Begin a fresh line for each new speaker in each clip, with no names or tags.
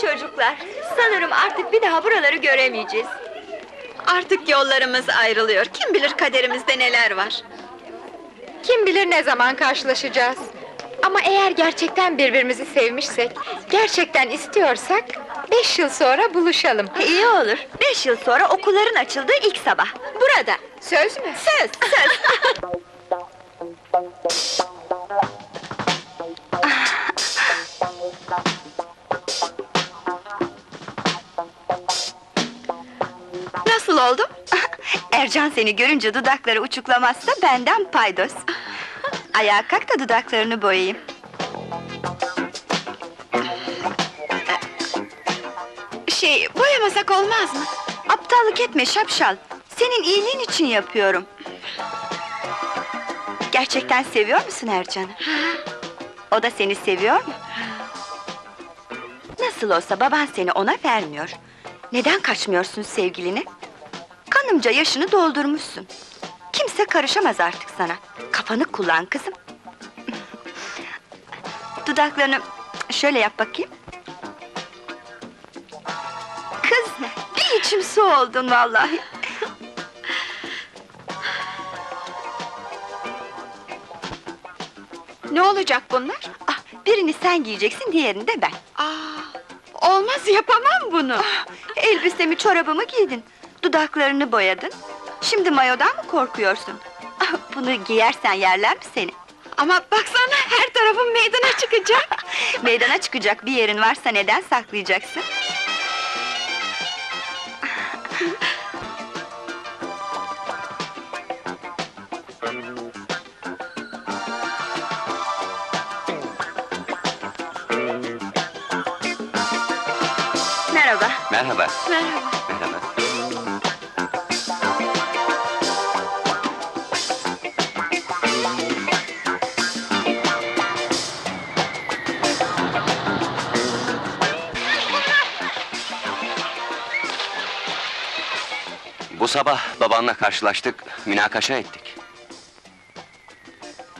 Çocuklar, sanırım artık bir daha buraları göremeyeceğiz.
Artık yollarımız ayrılıyor. Kim bilir kaderimizde neler var.
Kim bilir ne zaman karşılaşacağız. Ama eğer gerçekten birbirimizi sevmişsek, gerçekten istiyorsak... ...beş yıl sonra buluşalım.
İyi olur. Beş yıl sonra okulların açıldığı ilk sabah. Burada.
Söz mü?
Söz, söz.
Nasıl oldum?
Ercan seni görünce dudakları uçuklamazsa benden paydos. Ayağa kalk da dudaklarını boyayayım.
Şey, boyamasak olmaz mı?
Aptallık etme şapşal. Senin iyiliğin için yapıyorum. Gerçekten seviyor musun Ercan'ı? O da seni seviyor mu? Nasıl olsa baban seni ona vermiyor. Neden kaçmıyorsun sevgilini? Kanımca yaşını doldurmuşsun. Kimse karışamaz artık sana. Kafanı kullan kızım. Dudaklarını şöyle yap bakayım. Kız, bir içim su oldun vallahi.
Ne olacak bunlar?
Ah, birini sen giyeceksin, diğerini de ben.
Aa, olmaz yapamam bunu.
Elbisemi, çorabımı giydin. Dudaklarını boyadın. Şimdi mayodan mı korkuyorsun? Ah, Bunu giyersen yerler mi seni?
Ama baksana her tarafım meydana çıkacak.
Meydana çıkacak bir yerin varsa neden saklayacaksın? Merhaba.
Merhaba.
Merhaba.
Merhaba. Bu sabah babanla karşılaştık, münakaşa ettik.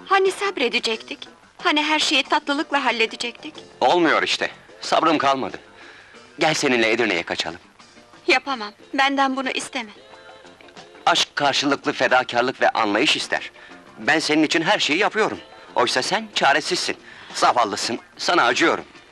Hani sabredecektik? Hani her şeyi tatlılıkla halledecektik?
Olmuyor işte, sabrım kalmadı. Gel seninle Edirne'ye kaçalım.
Yapamam. Benden bunu isteme.
Aşk karşılıklı fedakarlık ve anlayış ister. Ben senin için her şeyi yapıyorum. Oysa sen çaresizsin. Zavallısın, sana acıyorum.